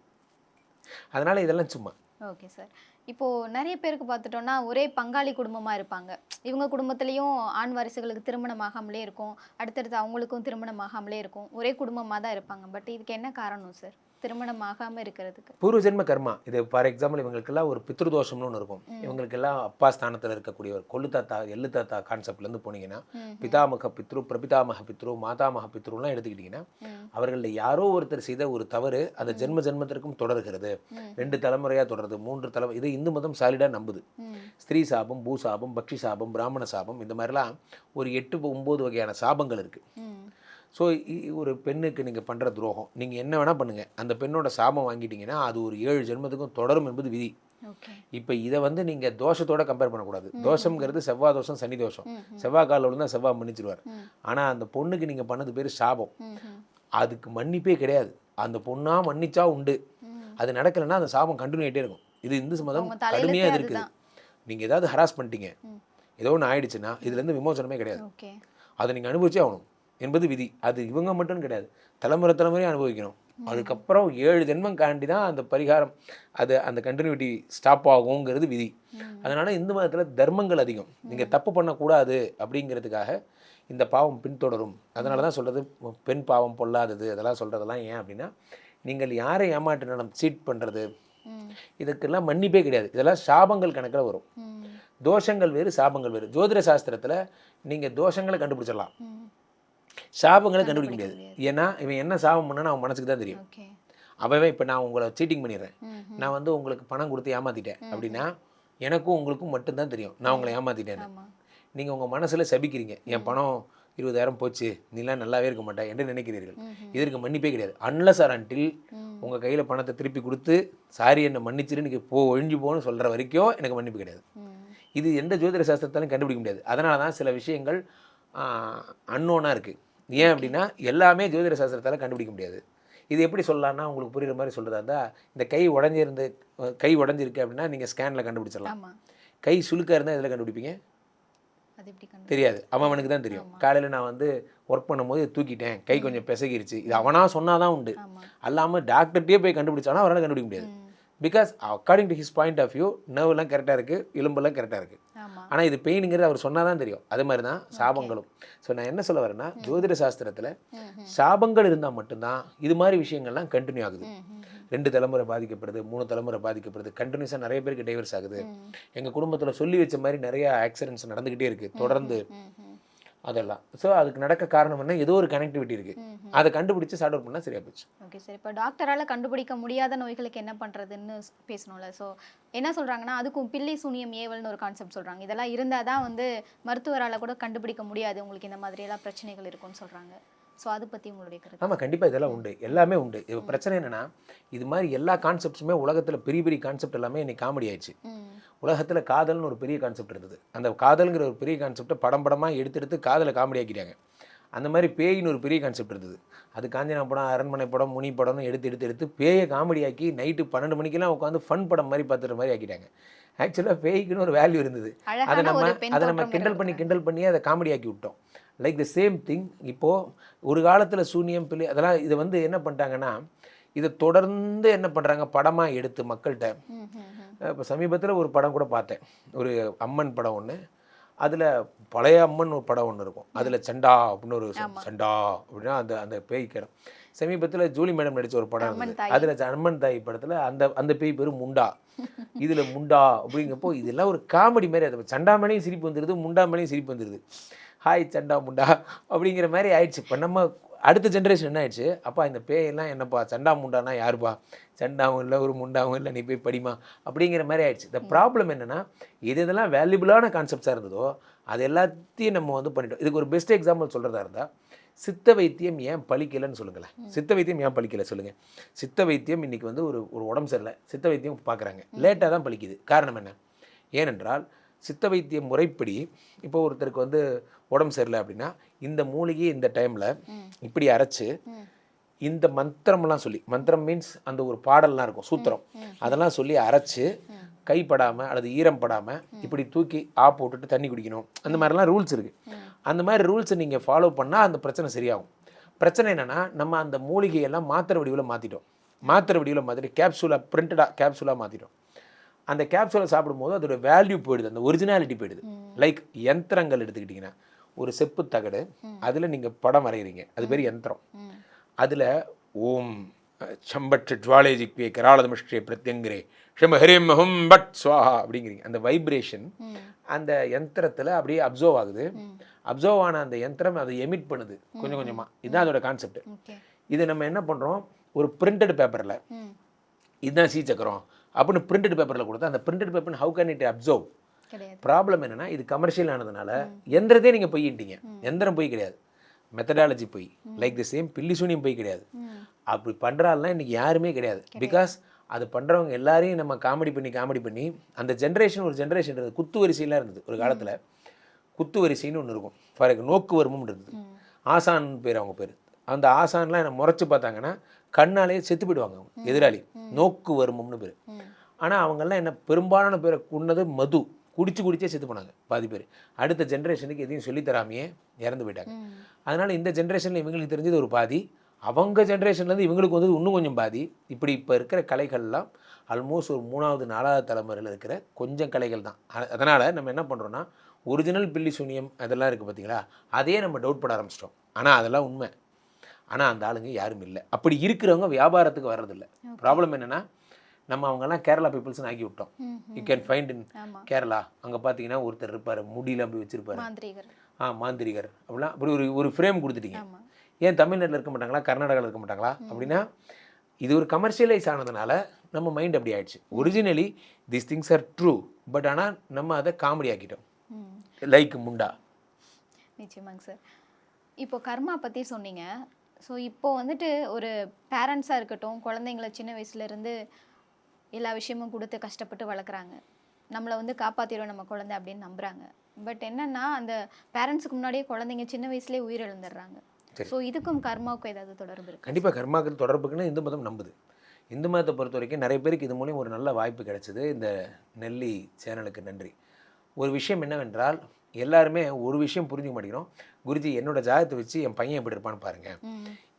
அதனால் இதெல்லாம் சும்மா. Okay sir. இப்போது நிறைய பேருக்கு பார்த்துட்டோம்னா ஒரே பங்காளி குடும்பமாக இருப்பாங்க. இவங்க குடும்பத்துலேயும் ஆண் வாரிசுகளுக்கு திருமணம் ஆகாமலே இருக்கும். அடுத்தடுத்து அவங்களுக்கும் திருமணம் ஆகாமலே இருக்கும். ஒரே குடும்பமாக தான் இருப்பாங்க. பட் இதுக்கு என்ன காரணம் சார்? திருமணம் ஆகாம இருக்கிறதுக்கு. பூர்வ ஜென்ம கர்மா. இது ஃபார் எக்ஸாம்பிள் இவங்களுக்கெல்லாம் ஒரு பித்ருதோஷம்னு ஒன்று இருக்கும். இவங்களுக்கெல்லாம் அப்பா ஸ்தானத்தில் இருக்கக்கூடிய ஒரு கொள்ளு தாத்தா எள்ளு தாத்தா கான்செப்ட்லேருந்து போனீங்கன்னா பிதாமக பித்ரு பிரபிதாமக பித்ரு மாதாமக பித்ருலாம் எடுத்துக்கிட்டிங்கன்னா அவர்களில் யாரோ ஒருத்தர் செய்த ஒரு தவறு அந்த ஜென்ம ஜென்மத்திற்கும் தொடர்கிறது. ரெண்டு தலைமுறையாக தொடருது மூன்று தலைமுறை இது இந்து மதம் சாலிடாக நம்புது. ஸ்திரீ சாபம் பூ சாபம் பக்ஷி சாபம் பிராமண சாபம் இந்த மாதிரிலாம் ஒரு எட்டு ஒம்பது வகையான சாபங்கள் இருக்குது ஸோ ஒரு பெண்ணுக்கு நீங்கள் பண்ணுற துரோகம் நீங்கள் என்ன வேணால் பண்ணுங்கள் அந்த பெண்ணோட சாபம் வாங்கிட்டீங்கன்னா அது ஒரு ஏழு ஜென்மத்துக்கும் தொடரும் என்பது விதி. இப்போ இதை வந்து நீங்கள் தோஷத்தோட கம்பேர் பண்ணக்கூடாது. தோஷம்ங்கிறது செவ்வாய் தோஷம் சனி தோஷம். செவ்வாய் காலில் விழுந்தா செவ்வாய் மன்னிச்சிருவார். ஆனால் அந்த பொண்ணுக்கு நீங்கள் பண்ணது பேர் சாபம். அதுக்கு மன்னிப்பே கிடையாது. அந்த பொண்ணா மன்னிச்சா உண்டு. அது நடக்கலைன்னா அந்த சாபம் கண்டினியூ ஆகிட்டே இருக்கும். இது இந்து மதம் அவங்க தலையெழுத்தே கடுமையாக இது இருக்குது. நீங்கள் ஏதாவது ஹராஸ் பண்ணிட்டீங்க. ஏதோ ஒன்று ஆயிடுச்சுன்னா இதுலேருந்து விமோசனமே கிடையாது. அதை நீங்கள் அனுபவிச்சே ஆகணும். என்பது விதி. அது இவங்க மட்டும் கிடையாது. தலைமுறை தலைமுறையும் அனுபவிக்கணும். அதுக்கப்புறம் ஏழு ஜென்மம் காண்டி தான் அந்த பரிகாரம் அது அந்த கண்டினியூட்டி ஸ்டாப் ஆகுங்கிறது விதி. அதனால இந்து மதத்தில் தர்மங்கள் அதிகம். நீங்கள் தப்பு பண்ணக்கூடாது அப்படிங்கிறதுக்காக இந்த பாவம் பின்தொடரும். அதனால தான் சொல்கிறது பெண் பாவம் பொல்லாதது அதெல்லாம் சொல்கிறதெல்லாம் ஏன் அப்படின்னா நீங்கள் யாரை ஏமாற்றினாலும் சீட் பண்ணுறது இதுக்கெல்லாம் மன்னிப்பே கிடையாது. இதெல்லாம் சாபங்கள் கணக்கில் வரும். தோஷங்கள் வேறு சாபங்கள் வேறு. ஜோதிட சாஸ்திரத்தில் நீங்கள் தோஷங்களை கண்டுபிடிச்சிடலாம். சாபங்களை கண்டுபிடிக்க முடியாது. ஏன்னா இவன் என்ன சாபம் பண்ணான்னு அவன் மனசுக்கு தான் தெரியும். அவன் இப்போ நான் உங்களை சீட்டிங் பண்ணிடுறேன். நான் வந்து உங்களுக்கு பணம் கொடுத்து ஏமாத்திட்டேன் அப்படின்னா எனக்கும் உங்களுக்கும் மட்டும்தான் தெரியும். நான் உங்களை ஏமாத்திட்டேன்னு. ஆமா. நீங்கள் உங்கள் மனசில் சபிக்கிறீங்க. என் பணம் இருபதாயிரம் போச்சு நீலாம் நல்லாவே இருக்க மாட்டேன் என்று நினைக்கிறீர்கள். இதற்கு மன்னிப்பே கிடையாது. Unless or until. உங்கள் கையில் பணத்தை திருப்பி கொடுத்து சாரி என்னை மன்னிச்சிரு போ ஒழிஞ்சு போன்னு சொல்கிற வரைக்கும் எனக்கு மன்னிப்பு கிடையாது. இது எந்த ஜோதிட சாஸ்திரத்தாலும் கண்டுபிடிக்க முடியாது. அதனால தான் சில விஷயங்கள் அன்னோனாக இருக்குது ஏன் அப்படின்னா எல்லாமே ஜோதிட சாஸ்திரத்தால் கண்டுபிடிக்க முடியாது. இது எப்படி சொல்லலாம்னா உங்களுக்கு புரியுற மாதிரி சொல்கிறதா இருந்தால் இந்த கை உடஞ்சிருந்து கை உடஞ்சிருக்கு அப்படின்னா நீங்கள் ஸ்கேனில் கண்டுபிடிச்சிடலாம். கை சுளுக்காக இருந்தால் இதில் கண்டுபிடிப்பீங்க? தெரியாது. அவன் அவனுக்கு தான் தெரியும். காலையில் நான் வந்து ஒர்க் பண்ணும்போது தூக்கிட்டேன். கை கொஞ்சம் பிசகிருச்சு. இது அவனா சொன்னாதான் உண்டு. ஆமா. அல்லாமல் டாக்டர்கிட்டயே போய் கண்டுபிடிச்சானா அவரால் கண்டுபிடிக்க முடியாது. Because according to his point of view நர்வெல்லாம் கரெக்டாக இருக்குது எலும்பெல்லாம் கரெக்டாக இருக்குது ஆனால் இது பெயினுங்கிறது அவர் சொன்னால் தான் தெரியும். அது மாதிரி தான் சாபங்களும். ஸோ நான் என்ன சொல்ல வரேன்னா ஜோதிட சாஸ்திரத்தில் சாபங்கள் இருந்தால் மட்டும்தான் இது மாதிரி விஷயங்கள்லாம் கண்டினியூ ஆகுது. ரெண்டு தலைமுறை பாதிக்கப்படுது மூணு தலைமுறை பாதிக்கப்படுது கண்டினியூஸாக நிறைய பேருக்கு டைவர்ஸ் ஆகுது. எங்கள் குடும்பத்தில் சொல்லி வச்ச மாதிரி நிறைய ஆக்சிடென்ட்ஸ் நடந்துக்கிட்டே இருக்குது தொடர்ந்து. அதெல்லாம். ஸோ அதுக்கு நடக்க காரணம் என்ன? ஏதோ ஒரு கனெக்டிவிட்டி இருக்குது. அதை கண்டுபிடிச்சு சார்ட் அவுட் பண்ணால் சரியா போச்சு. Okay sir. இப்போ டாக்டரால கண்டுபிடிக்க முடியாத நோய்களுக்கு என்ன பண்றதுன்னு ஸ்- பேசணும்ல. ஸோ என்ன சொல்றாங்கன்னா அதுக்கும் பில்லி சூனியம் ஏவல்னு ஒரு கான்செப்ட் சொல்றாங்க. இதெல்லாம் இருந்தால் தான் வந்து மருத்துவரால கூட கண்டுபிடிக்க முடியாது. உங்களுக்கு இந்த மாதிரி எல்லாம் பிரச்சனைகள் இருக்கும்னு சொல்றாங்க. ஸோ அதை பத்தி உங்களுடைய கருத்து. ஆமாம் கண்டிப்பாக இதெல்லாம் உண்டு. எல்லாமே உண்டு. பிரச்சனை என்னன்னா இது மாதிரி எல்லா கான்செப்ட்ஸுமே உலகத்தில் பெரிய பெரிய கான்செப்ட் எல்லாமே இன்னைக்கு காமெடி ஆயிடுச்சு. உலகத்தில் காதல்னு ஒரு பெரிய கான்செப்ட் இருந்தது. அந்த காதல்ங்கிற ஒரு பெரிய கான்செப்டை படம் படமாக எடுத்து எடுத்து காதலை காமெடி ஆக்கிட்டாங்க. அந்த மாதிரி பேயின்னு ஒரு பெரிய கான்செப்ட் இருந்தது. அது காஞ்சனா படம் அரண்மனை படம் முனி படம்னு எடுத்து எடுத்து எடுத்து பேயை காமெடி ஆக்கி நைட்டு பன்னெண்டு மணிக்கெல்லாம் உட்காந்து ஃபன் படம் மாதிரி பார்த்துற மாதிரி ஆக்கிட்டாங்க. ஆக்சுவலாக பேய்க்குன்னு ஒரு வேல்யூ இருந்தது. அதை நம்ம அதை நம்ம கிண்டல் பண்ணி கிண்டல் பண்ணி அதை காமெடி ஆக்கி விட்டோம். லைக் த சேம் திங் இப்போது ஒரு காலத்தில் சூனியம் பிள்ளை அதெல்லாம் இதை வந்து என்ன பண்ணிட்டாங்கன்னா இதை தொடர்ந்து என்ன பண்ணுறாங்க படமாக எடுத்து மக்கள்கிட்ட. இப்போ சமீபத்தில் ஒரு படம் கூட பார்த்தேன். ஒரு அம்மன் படம் ஒன்று அதில் பழைய அம்மன் ஒரு படம் ஒன்று இருக்கும். அதில் சண்டா அப்படின்னு ஒரு. சண்டா அப்படின்னா அந்த அந்த பேய் கிடம் சமீபத்தில் ஜூலி மேடம் நடித்த ஒரு படம் இருந்தது. அதில் அம்மன் தாய் படத்தில் அந்த அந்த பேய் பேர் முண்டா. இதில் முண்டா அப்படிங்கப்போ இதெல்லாம் ஒரு காமெடி மாதிரி. அது சண்டா மேலேயும் சிரிப்பு வந்துடுது முண்டா மேலேயும் சிரிப்பு வந்துடுது ஹாய் சண்டா முண்டா அப்படிங்கிற மாதிரி ஆயிடுச்சு. இப்போ நம்ம அடுத்த ஜென்ரேஷன் என்ன ஆயிடுச்சு அப்பா இந்த பேயெல்லாம் என்னப்பா சண்டா முண்டானா யாருப்பா? சண்டாவும் இல்லை ஒரு முண்டாவும் இல்லை நீ போய் படிமா அப்படிங்கிற மாதிரி ஆயிடுச்சு. இந்த ப்ராப்ளம் என்னன்னா எது இதெல்லாம் வேல்யூபிளான கான்செப்ட்ஸாக இருந்ததோ அது எல்லாத்தையும் நம்ம வந்து பண்ணிட்டோம். இதுக்கு ஒரு பெஸ்ட் எக்ஸாம்பிள் சொல்கிறதா இருந்தால் சித்த வைத்தியம் ஏன் பலிக்கலைன்னு சொல்லுங்களேன். சித்த வைத்தியம் ஏன் பலிக்கலை சொல்லுங்கள் சித்த வைத்தியம் இன்னைக்கு வந்து ஒரு ஒரு உடம்பு சரியில்லை. சித்த வைத்தியம் பார்க்குறாங்க. லேட்டாக தான் பலிக்குது காரணம் என்ன? ஏனென்றால் சித்த வைத்திய முறைப்படி இப்போ ஒருத்தருக்கு வந்து உடம்பு சரியில்லை அப்படின்னா இந்த மூலிகையை இந்த டைமில். இப்படி அரைச்சு. இந்த மந்திரம்லாம் சொல்லி மந்திரம் மீன்ஸ் அந்த ஒரு பாடல்லாம் இருக்கும் சூத்திரம். அதெல்லாம் சொல்லி அரைச்சு. கைப்படாமல் அல்லது ஈரம் படாமல் இப்படி தூக்கி ஆ போட்டுட்டு தண்ணி குடிக்கணும் அந்த மாதிரிலாம் ரூல்ஸ் இருக்குது. அந்த மாதிரி ரூல்ஸை நீங்கள் ஃபாலோ பண்ணால் அந்த பிரச்சனை சரியாகும் பிரச்சனை என்னென்னா நம்ம அந்த மூலிகையெல்லாம் மாத்திரை வடிவில் மாற்றிட்டோம் மாத்திரை வடிவில் மாற்றிட்டு கேப்சூலாக பிரிண்டடாக கேப்சூலாக மாற்றிட்டோம் அந்த கேப்சூலை சாப்பிடும்போது அதோட வேல்யூ போயிடுது அந்த ஒரிஜினாலிட்டி போயிடுது லைக் யந்திரங்கள் எடுத்துக்கிட்டிங்கன்னா ஒரு செப்பு தகடு அதில் நீங்கள் படம் வரைகிறீங்க அது பேர் யந்திரம். அதில் ஓம் சம்பட் ஜுவாலேஜிக்வே கராளதமிஷ்டே பிரத்யங்கரே ஷம ஹரிம் ஹும் பட் ஸ்வாஹா அப்படிங்கிறீங்க. அந்த வைப்ரேஷன். அந்த யந்திரத்தில் அப்படியே அப்சர்வ் ஆகுது. அப்சர்வ் ஆன அந்த யந்திரம் அதை எமிட் பண்ணுது. கொஞ்சம் கொஞ்சமாக இதுதான் அதோட கான்செப்ட் இது நம்ம என்ன பண்ணுறோம் ஒரு பிரிண்டட் பேப்பரில். இதுதான் சீ சக்கரம். அப்படின்னு பிரிண்டட் பேப்பரில் கொடுத்தா அந்த printed paper how can it observe problem என்னன்னா இது கமர்ஷியல் ஆனதுனால எந்திரத்தையே நீங்கள் பொய்யிட்டீங்க. எந்திரம் பொய் கிடையாது. மெத்தடாலஜி பொய். லைக் தி சேம் பில்லி சூனியம் பொய் கிடையாது. அப்படி பண்ணுறாலாம் இன்னைக்கு யாருமே கிடையாது. பிகாஸ் அது பண்ணுறவங்க எல்லாரையும் நம்ம காமெடி பண்ணி காமெடி பண்ணி அந்த ஜென்ரேஷன் ஒரு ஜென்ரேஷன் இருந்தது. குத்து வரிசையெல்லாம் இருந்தது ஒரு காலத்தில். குத்து வரிசைன்னு ஒன்று இருக்கும். ஃபார் நோக்கு வருமம் இருந்தது. ஆசான் பேர் அவங்க பேர். அந்த ஆசான்லாம் என்னை முறைச்சு பார்த்தாங்கன்னா கண்ணாலேயே செத்து போயிடுவாங்க அவங்க எதிராளி. நோக்கு வருமம்னு பேர். ஆனால் அவங்கெல்லாம் என்ன பெரும்பாலான பேரை கொண்டது மது. குடிச்சு குடிச்சே செத்து போனாங்க பாதி பேர். அடுத்த ஜென்ரேஷனுக்கு எதையும் சொல்லித் தராமையே இறந்து போயிட்டாங்க. அதனால் இந்த ஜென்ரேஷனில் இவங்களுக்கு தெரிஞ்சது ஒரு பாதி அவங்க ஜென்ரேஷன்லேருந்து இவங்களுக்கு வந்தது இன்னும் கொஞ்சம் பாதி. இப்படி இப்போ இருக்கிற கலைகள்லாம் ஆல்மோஸ்ட் ஒரு மூணாவது நாலாவது தலைமுறையில் இருக்கிற கொஞ்சம் கலைகள் தான். அதனால் நம்ம என்ன பண்ணுறோன்னா ஒரிஜினல் பில்லி சூனியம் அதெல்லாம் இருக்குது பார்த்தீங்களா அதையே நம்ம டவுட் பண்ண ஆரம்பிச்சிட்டோம். ஆனால் அதெல்லாம் உண்மை. ஆனால் அந்த ஆளுங்க யாரும் இல்லை. அப்படி இருக்கிறவங்க வியாபாரத்துக்கு வர்றதில்ல. ப்ராப்ளம் என்னென்னா நம்ம அவங்கெல்லாம் கேரளா பீப்புள்ஸ்னு ஆக்கி விட்டோம். You can find in Kerala. அங்கே பார்த்தீங்கன்னா ஒருத்தர் இருப்பார் முடியல அப்படி வச்சிருப்பாரு. ஆ மாந்திரிகர். அப்படிலாம் அப்படி ஒரு ஒரு ஃப்ரேம் கொடுத்துட்டீங்க. ஏன் தமிழ்நாட்டில் இருக்க மாட்டாங்களா? கர்நாடகாவில் இருக்க மாட்டாங்களா? அப்படின்னா இது ஒரு கமர்ஷியலைஸ் ஆனதுனால நம்ம மைண்ட் அப்படி ஆயிடுச்சு. Originally this things are true but ஆனால் நம்ம அதை காமெடி ஆக்கிட்டோம். லைக் முண்டா. நிச்சயமாங்க சார் இப்போ கர்மா பற்றி சொன்னீங்க. ஸோ இப்போ வந்துட்டு ஒரு பேரண்ட்ஸாக இருக்கட்டும் குழந்தைங்கள சின்ன வயசுலேருந்து எல்லா விஷயமும் கொடுத்து கஷ்டப்பட்டு வளர்க்குறாங்க. நம்மளை வந்து காப்பாற்றிடும் நம்ம குழந்தை அப்படின்னு நம்புகிறாங்க பட் என்னன்னா அந்த பேரண்ட்ஸுக்கு முன்னாடியே குழந்தைங்க சின்ன வயசுலேயே உயிரிழந்துடுறாங்க. ஸோ இதுக்கும் கர்மாவுக்கும் ஏதாவது தொடர்பு இருக்கு? கண்டிப்பாக கர்மாக்கள் தொடர்புக்குன்னு இந்து மதம் நம்புது. இந்து மதத்தை பொறுத்த வரைக்கும் நிறைய பேருக்கு இது மூலியம் ஒரு நல்ல வாய்ப்பு கிடைச்சது. இந்த நெல்லி சேனலுக்கு நன்றி. ஒரு விஷயம் என்னவென்றால் எல்லாருமே ஒரு விஷயம் புரிஞ்சுக்க மாட்டேங்கிறோம். குருஜி என்னோட ஜாதகத்தை வச்சு என் பையன் எப்படி இருப்பான்னு பாருங்க.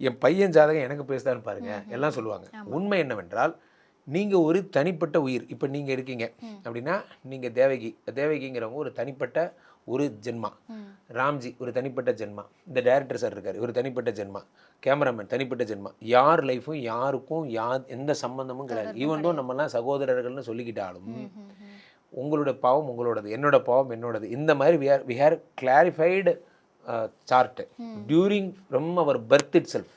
என் பையன் ஜாதகம் எனக்கு பேசுதான்னு பாருங்க. எல்லாம் சொல்லுவாங்க. உண்மை என்னவென்றால் நீங்கள் ஒரு தனிப்பட்ட உயிர். இப்போ நீங்கள் இருக்கீங்க. அப்படின்னா நீங்கள் தேவகி. தேவகிங்கிறவங்க ஒரு தனிப்பட்ட ஒரு ஜென்மா. ராம்ஜி ஒரு தனிப்பட்ட ஜென்மா. இந்த டைரக்டர் சார் இருக்கார். ஒரு தனிப்பட்ட ஜென்மா. கேமராமேன் தனிப்பட்ட ஜென்மா. யார் லைஃப்பும் யாருக்கும் யா எந்த சம்பந்தமும் கிடையாது. ஈவன் தோ நம்மலாம் சகோதரர்கள்னு சொல்லிக்கிட்டாலும். உங்களோட பாவம் உங்களோடது. என்னோட பாவம் என்னோடது. இந்த மாதிரி we are we here clarified chart during from our birth itself.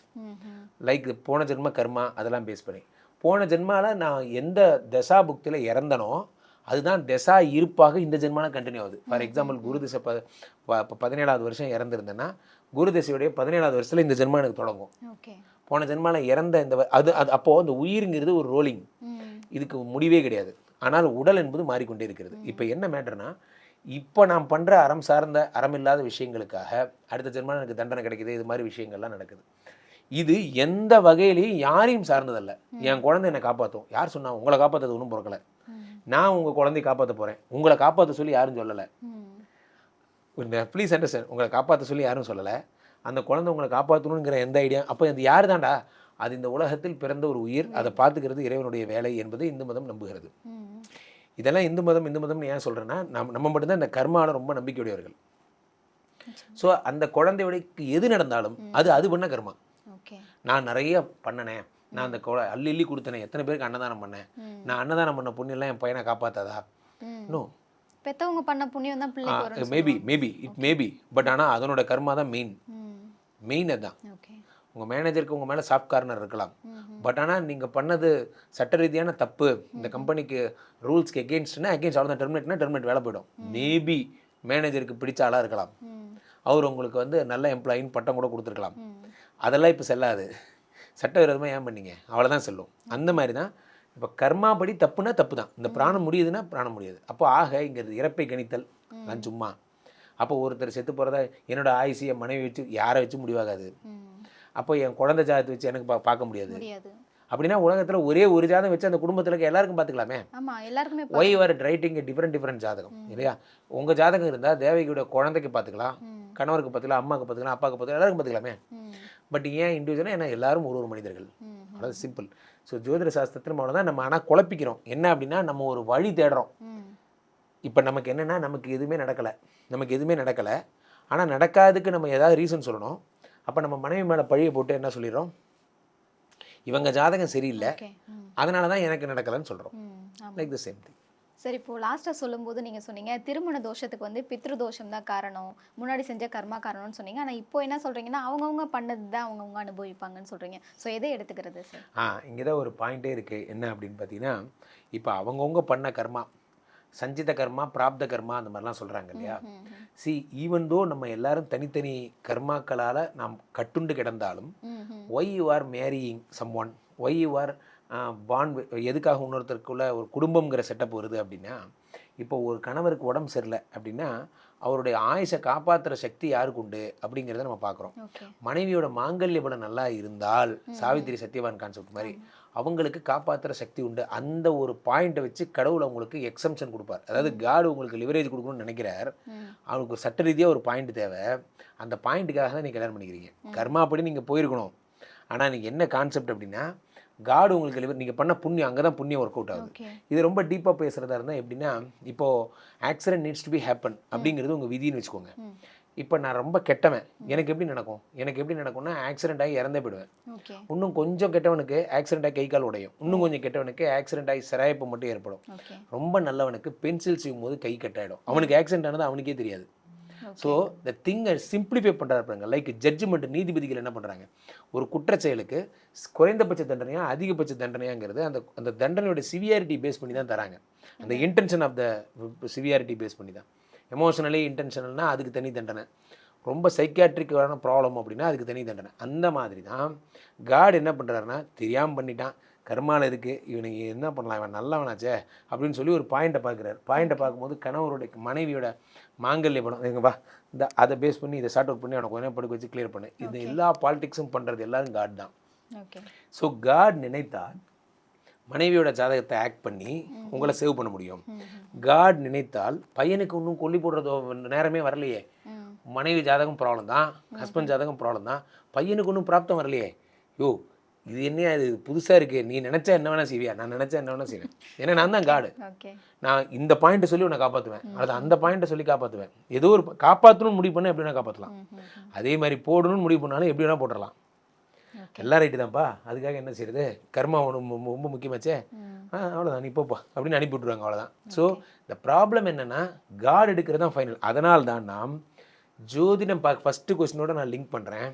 Like போன ஜென்ம கர்மா அதெல்லாம் பேஸ் பண்ணி. போன ஜென்மால நான் எந்த தசா புக்தியில் இறந்தனோ அதுதான் தசா இருப்பாக இந்த ஜென்மால கண்டினியூ ஆகுது. ஃபார் எக்ஸாம்பிள் குரு திசை ப பதினேழாவது வருஷம் இறந்துருந்தேன்னா குரு திசையுடைய பதினேழாவது வருஷத்தில் இந்த ஜென்மா எனக்கு தொடங்கும். போன ஜென்மால இறந்த இந்த அது அது அப்போது அந்த உயிருங்கிறது ஒரு ரோலிங். இதுக்கு முடிவே கிடையாது. ஆனால் உடல் என்பது மாறிக்கொண்டே இருக்கிறது. இப்போ என்ன மேட்டர்னா இப்போ நான் பண்ணுற அறம் சார்ந்த அறம் இல்லாத விஷயங்களுக்காக அடுத்த ஜென்மம் எனக்கு தண்டனை கிடைக்குது இது மாதிரி விஷயங்கள்லாம் நடக்குது. இது எந்த வகையிலையும் யாரையும் சார்ந்ததல்ல. என் குழந்தை என்னை காப்பாற்றும் யார் சொன்னா உங்களை காப்பாற்றுறது ஒன்றும் பிறக்கல. நான் உங்கள் குழந்தைய காப்பாற்ற போகிறேன் உங்களை காப்பாற்ற சொல்லி யாரும் சொல்லலை. ப்ளீஸ் அண்டர்ஸ்டாண்ட் உங்களை காப்பாற்ற சொல்லி யாரும் சொல்லலை. அந்த குழந்தை உங்களை காப்பாற்றணுங்கிற எந்த ஐடியா அப்போ அது யார் தான்டா அது இந்த உலகத்தில் பிறந்த ஒரு உயிர். அதை பார்த்துக்கிறது இறைவனுடைய வேலை என்பது இந்து மதம் நம்புகிறது. இதெல்லாம் இந்து மதம் இந்து மதம்னு ஏன் சொல்கிறேன்னா நம்ம நம்ம மட்டும்தான் இந்த கர்மாவில் ரொம்ப நம்பிக்கையுடையவர்கள். ஸோ அந்த குழந்தையோடைக்கு எது நடந்தாலும் அது அது பண்ண கர்மா. நான் நிறைய பண்ணனேன் நான் அந்த கொ அள்ளி அள்ளி கொடுத்தனே. எத்தனை பேருக்கு அன்னதானம் பண்ணேன். நான் அன்னதானம் பண்ண புண்ணியெல்லாம் என் பையனை காப்பாத்தாதா. நோ பெத்தவங்க பண்ண புண்ணியம் தான் maybe maybe it maybe but ஆனால் அதனோட கர்மா தான் மெயின். மெயின் அதுதான். உங்கள் மேனேஜருக்கு உங்கள் மேலே சாஃப்ட் கார்னர் இருக்கலாம். பட் ஆனால் நீங்கள் பண்ணது சட்ட ரீதியான தப்பு. இந்த கம்பெனிக்கு ரூல்ஸ்க்கு எகெயின்ஸ்ட்னா எகெயின்ஸ்ட் அவ்வளோ டெர்மினேட்னா டெர்மினேட் வேலை போயிடும். மேபி மேனேஜருக்கு பிடிச்ச ஆளாக இருக்கலாம். அவர் உங்களுக்கு வந்து நல்ல எம்ப்ளாயின்னு பட்டம் கூட கொடுத்துருக்கலாம். அதெல்லாம் இப்போ செல்லாது. சட்டவிரோதமாக ஏன் பண்ணீங்க? அவ்வளோதான் செல்லும். அந்த மாதிரி தான் இப்போ கர்மாபடி தப்புனா தப்பு தான் இந்த பிராணம் முடியுதுன்னா பிராணம் முடியாது. அப்போ ஆக இங்கிறது இறப்பை கணித்தல். நான் சும்மா. அப்போ ஒருத்தர் செத்து போகிறதா என்னோட ஆயுசு என் மனைவி வச்சு யாரை வச்சு முடிவாகாது. அப்போ என் குழந்தை ஜாதத்தை வச்சு எனக்கு பா பார்க்க முடியாது. அப்படின்னா உலகத்தில் ஒரே ஒரு ஜாதகம் வச்சு அந்த குடும்பத்தில் இருக்க எல்லாருக்கும் பார்த்துக்கலாமே? எல்லாருக்குமே ஒய் ரைட்டிங் டிஃப்ரெண்ட் டிஃப்ரெண்ட் ஜாதகம். இல்லையா? உங்கள் ஜாதகம் இருந்தால் தேவகியோட குழந்தைக்கு பார்த்துக்கலாம். கணவருக்கு பார்த்துக்கலாம் அம்மாவுக்கு பார்த்துக்கலாம் அப்பாவுக்கு பார்த்துக்கலாம் எல்லாருக்கும் பார்த்துக்கலாமே. பட் ஏன் இண்டிவிஜுவலாக ஏன்னா எல்லாரும் ஒரு ஒரு மனிதர்கள். அதாவது சிம்பிள் ஸோ ஜோதிட சாஸ்திரத்தில் நம்ம தான் நம்ம ஆனால் குழப்பிக்கிறோம். என்ன அப்படின்னா நம்ம ஒரு வழி தேடுறோம். இப்போ நமக்கு என்னென்னா நமக்கு எதுவுமே நடக்கலை. நமக்கு எதுவுமே நடக்கலை. ஆனால் நடக்காததுக்கு நம்ம ஏதாவது ரீசன் சொல்லணும். அப்போ நம்ம மனைவி மேலே பழியை போட்டு என்ன சொல்லிடுறோம்? இவங்க ஜாதகம் சரியில்லை. அதனால தான் எனக்கு நடக்கலைன்னு சொல்கிறோம். லைக் த சேம் திங் சரி இப்போ லாஸ்ட்டாக சொல்லும்போது நீங்கள் சொன்னீங்க திருமண தோஷத்துக்கு வந்து பித்ரு தோஷம் தான் காரணம். முன்னாடி செஞ்ச கர்மா காரணம்னு சொன்னீங்க. ஆனால் இப்போ என்ன சொல்றீங்கன்னா அவங்கவுங்க பண்ணது தான் அவங்கவுங்க அனுபவிப்பாங்கன்னு சொல்றீங்க. ஸோ எதை எடுத்துக்கிறது சார் ஆ இங்கே தான் ஒரு பாயிண்டே இருக்குது என்ன அப்படின்னு பார்த்தீங்கன்னா இப்போ அவங்கவுங்க பண்ண கர்மா சஞ்சித கர்மா பிராப்த கர்மா அந்த மாதிரிலாம் சொல்கிறாங்க இல்லையா? சி ஈவன் தோ நம்ம எல்லாரும் தனித்தனி கர்மாக்களால் நாம் கட்டுண்டு கிடந்தாலும் why you are marrying someone why you are bond எதுக்காக இன்னொருத்தருக்குள்ள ஒரு குடும்பங்கிற செட்டப் வருது அப்படின்னா இப்போ ஒரு கணவருக்கு உடம்பு சரியில்லை அப்படின்னா அவருடைய ஆயுஷை காப்பாற்றுற சக்தி யாருக்கு உண்டு அப்படிங்கிறத நம்ம பார்க்குறோம். மனைவியோட மாங்கல்ய பலம் நல்லா இருந்தால் சாவித்திரி சத்யவான் கான்செப்ட் மாதிரி அவங்களுக்கு காப்பாற்றுற சக்தி உண்டு. அந்த ஒரு பாயிண்ட்டை வச்சு கடவுள் அவங்களுக்கு எக்ஸம்ஷன் கொடுப்பார். அதாவது காடு உங்களுக்கு லிவரேஜ் கொடுக்கணும்னு நினைக்கிறார். அவனுக்கு ஒரு சட்ட ரீதியாக ஒரு பாயிண்ட் தேவை. அந்த பாயிண்ட்டுக்காக தான் நீங்கள் கல்யாணம் பண்ணிக்கிறீங்க. கர்மாப்படி நீங்கள் போயிருக்கணும். ஆனால் நீங்கள் என்ன கான்செப்ட் அப்படின்னா காடு உங்களுக்கு லிவர் நீங்கள் பண்ண புண்ணியம் அங்கே தான் புண்ணியம் ஒர்க் அவுட் ஆகுது. இது ரொம்ப டீப்பாக பேசுகிறதா இருந்தால் எப்படின்னா இப்போது accident needs to be happen அப்படிங்கிறது உங்கள் விதின்னு வச்சுக்கோங்க. ம். இப்போ நான் ரொம்ப கெட்டவன் எனக்கு எப்படி நடக்கும்? எனக்கு எப்படி நடக்கும்னா ஆக்சிடென்ட் ஆகி இறந்தே போயிடுவேன். இன்னும் கொஞ்சம் கெட்டவனுக்கு ஆக்சிடென்ட் ஆகி கை கால் உடையும். இன்னும் கொஞ்சம் கெட்டவனுக்கு ஆக்சிடென்ட் ஆகி சிராய்ப்பு மட்டும் ஏற்படும். ரொம்ப நல்லவனுக்கு பென்சில் செய்யும் போது கை கட்டாயிடும் அவனுக்கு ஆக்சிடென்ட் ஆனது அவனுக்கே தெரியாது. ஸோ த திங்கை சிம்பிளிஃபை பண்ணுறாரு பாருங்க. லைக் ஜட்ஜ்மெண்ட் நீதிபதிகள் என்ன பண்ணுறாங்க ஒரு குற்றச் செயலுக்கு குறைந்தபட்ச தண்டனையா அதிகபட்ச தண்டனையாங்கிறது அந்த அந்த தண்டனையோட சிவியாரிட்டி பேஸ் பண்ணி தான் தராங்க. அந்த intention of the severity base பண்ணி தான். எமோஷனலி இன்டென்ஷனல்னா அதுக்கு தனி தண்டனை. ரொம்ப சைக்கியாட்ரிக்கான ப்ராப்ளம் அப்படின்னா அதுக்கு தனி தண்டனை. அந்த மாதிரி தான் காட் என்ன பண்ணுறாருன்னா தெரியாமல் பண்ணிட்டான். கர்மால இருக்குது இவனுக்கு என்ன பண்ணலாம்? இவன் நல்லவனாச்சே அப்படின்னு சொல்லி ஒரு பாயிண்ட்டை பார்க்குறாரு. பாயிண்ட்டை பார்க்கும்போது கணவருடைய மனைவியோட மாங்கல்ய படம் எங்க வா இந்த அதை பேஸ் பண்ணி இதை சார்ட் அவுட் பண்ணி அவனை கொஞ்சம் படுக்க வச்சு கிளியர் பண்ணு. இது எல்லா பாலிடிக்ஸும் பண்ணுறது எல்லாரும் காட் தான். ஸோ காட் நினைத்தால் மனைவியோட ஜாதகத்தை ஆக்ட் பண்ணி உங்களை சேவ் பண்ண முடியும். காட் நினைத்தால் பையனுக்கு இன்னும் கொல்லி போடுறதோ நேரமே வரலையே. மனைவி ஜாதகம் ப்ராப்ளம் தான் ஹஸ்பண்ட் ஜாதகம் ப்ராப்ளம் தான் பையனுக்கு ஒன்றும் பிராப்தம் வரலையே. யோ இது என்ன இது புதுசாக இருக்குது நீ நினச்சா என்ன வேணால் செய்வியா? நான் நினச்சா என்ன வேணால் செய்வேன். ஏன்னா நான் தான் காடு நான் இந்த பாயிண்ட்டை சொல்லி உன்னை காப்பாற்றுவேன் அல்லது அந்த பாயிண்ட்டை சொல்லி காப்பாற்றுவேன் ஏதோ ஒரு காப்பாற்றணும்னு முடிவு பண்ண எப்படி வேணால் காப்பாற்றலாம் அதே மாதிரி போடணும்னு முடிவு பண்ணாலும் எப்படி வேணால் போட்டுடலாம் எல்லாம் ரைட்டு தான்ப்பா. அதுக்காக என்ன செய்யறது கர்மா ஒன்று ரொம்ப முக்கியமாச்சே. ஆ அவ்வளோதான் நீ போப்பா. அப்படின்னு அனுப்பி விட்ருவாங்க அவ்வளோதான் ஸோ இந்த ப்ராப்ளம் என்னென்னா காட் எடுக்கிறது தான் ஃபைனல் அதனால் தான் நாம் ஜோதிடம் பார்க்க ஃபஸ்ட்டு கொஸ்டினோட நான் லிங்க் பண்ணுறேன்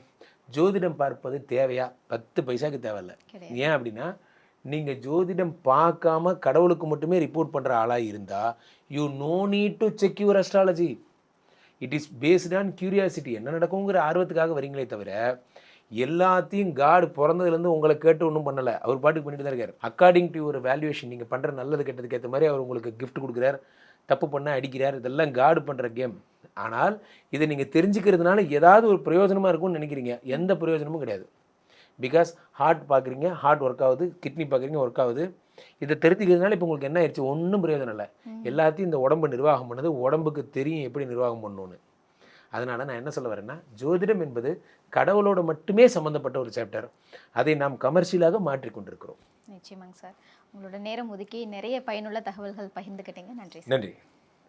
ஜோதிடம் பார்ப்பது தேவையா? பத்து பைசாக்கு தேவையில்ல. ஏன் அப்படின்னா நீங்கள் ஜோதிடம் பார்க்காம கடவுளுக்கு மட்டுமே ரிப்போர்ட் பண்ணுற ஆளாக இருந்தால் you no need to check your astrology it is based on curiosity என்ன நடக்குங்கிற ஆர்வத்துக்காக வரீங்களே தவிர எல்லாத்தையும் காடு பிறந்ததுலேருந்து உங்களை கேட்டு ஒன்றும் பண்ணலை. அவர் பாட்டுக்கு பண்ணிட்டு தான் இருக்கார். அக்கார்டிங் டு ஒரு வேல்யூவேஷன் நீங்கள் பண்ணுற நல்லது கெட்டதுக்கு ஏற்ற மாதிரி அவர் உங்களுக்கு gift கொடுக்குறார் தப்பு பண்ண அடிக்கிறார். இதெல்லாம் காடு பண்ணுற கேம் ஆனால் இதை நீங்கள் தெரிஞ்சுக்கிறதுனால ஏதாவது ஒரு பிரயோஜனமாக இருக்கும்னு நினைக்கிறீங்க. எந்த பிரயோஜனமும் கிடையாது. பிகாஸ் ஹார்ட் பார்க்குறீங்க ஹார்ட் ஒர்க் ஆகுது கிட்னி பார்க்குறீங்க ஒர்க் ஆகுது. இதை தெரிஞ்சுக்கிறதுனால இப்போ உங்களுக்கு என்ன ஆயிடுச்சு? ஒன்றும் பிரயோஜனம் இல்லை. எல்லாத்தையும் இந்த உடம்பு நிர்வாகம் பண்ணது. உடம்புக்கு தெரியும் எப்படி நிர்வாகம் பண்ணணும்னு அதனால் நான் என்ன சொல்ல வரேன்னா ஜோதிடம் என்பது கடவுளோட மட்டுமே சம்மந்தப்பட்ட ஒரு சாப்டர் அதை நாம் கமர்ஷியலாக மாற்றிக்கொண்டிருக்கிறோம் நிச்சயமாங்க சார். உங்களோட நேரம் ஒதுக்கி நிறைய பயனுள்ள தகவல்கள் பகிர்ந்துக்கிட்டீங்க. நன்றி நன்றி.